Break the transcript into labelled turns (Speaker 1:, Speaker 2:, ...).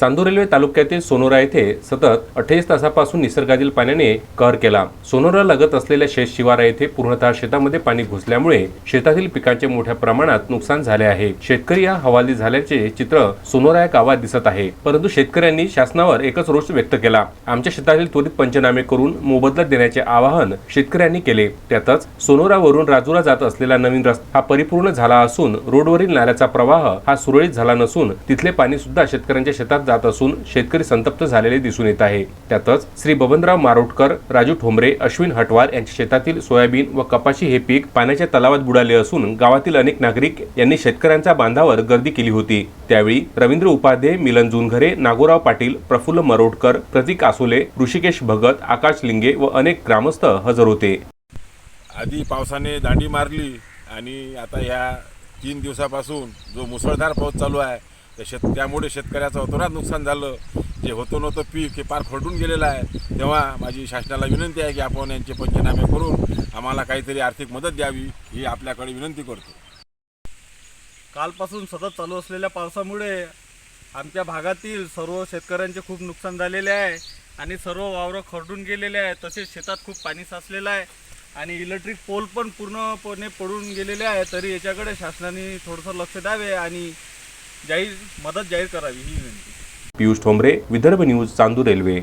Speaker 1: Chandur railway तालुक्यातील Sonora येथे सतत अठ्ठावीस तासापासून निसर्गातील पाण्याने कहर केला. सोनोरा लगत असलेल्या शेत शिवारा येथे पूर्णतः शेतामध्ये पाणी घुसल्यामुळे शेतातील पिकांचे मोठ्या प्रमाणात नुकसान झाले आहे. शेतकरी या हवाली झाल्याचे चित्र सोनोरा या गावात दिसत आहे. परंतु शेतकऱ्यांनी शासनावर एकच रोष व्यक्त केला. आमच्या शेतातील त्वरित पंचनामे करून मोबदला देण्याचे आवाहन शेतकऱ्यांनी केले. त्यातच सोनोरावरून राजूला जात असलेला नवीन रस्ता हा परिपूर्ण झाला असून रोडवरील नाल्याचा प्रवाह हा सुरळीत झाला नसून तिथले पाणी सुद्धा शेतकऱ्यांच्या शेतात जात असून शेतकरी संतप्त झालेले दिसून येत आहे. त्यातच श्री बबनराव मारोटकर राजू ठोंबरे अश्विन हटवार यांच्या शेतातील सोयाबीन व कपाशी हे पीक पाण्याच्या तलावात बुडाले असून गावातील अनेक नागरिक यांनी शेतकऱ्यांच्या बांधावर गर्दी केली होती. त्यावेळी रवींद्र उपाध्ये मिलन जुनघरे नागोराव पाटील प्रफुल्ल मरोटकर प्रतीक आसोले ऋषिकेश भगत आकाश लिंगे व अनेक ग्रामस्थ हजर होते.
Speaker 2: आधी पावसाने दांडी मारली आणि आता ह्या तीन दिवसापासून जो मुसळधार पाऊस चालू आहे तर शेत त्यामुळे शेतकऱ्याचं अतोनात नुकसान झालं. जे होतं नव्हतं पीक हे पार खरडून गेलेलं आहे. तेव्हा माझी शासनाला विनंती आहे की आपण यांचे पंचनामे करून आम्हाला काहीतरी आर्थिक मदत द्यावी ही आपल्याकडे विनंती करतो.
Speaker 3: कालपासून सतत चालू असलेल्या पावसामुळे आमच्या भागातील सर्व शेतकऱ्यांचे खूप नुकसान झालेले आहे आणि सर्व वावरं खरडून गेलेले आहे. तसेच शेतात खूप पाणी साचलेलं आहे आणि इलेक्ट्रिक पोल पण पूर्णपणे पडून गेलेले आहे. तरी याच्याकडे शासनाने थोडंसं लक्ष द्यावे आणि जाहीर मदत जाहीर करावी ही विनंती.
Speaker 1: Piyush Thombare Vidarbha news Chandur railway.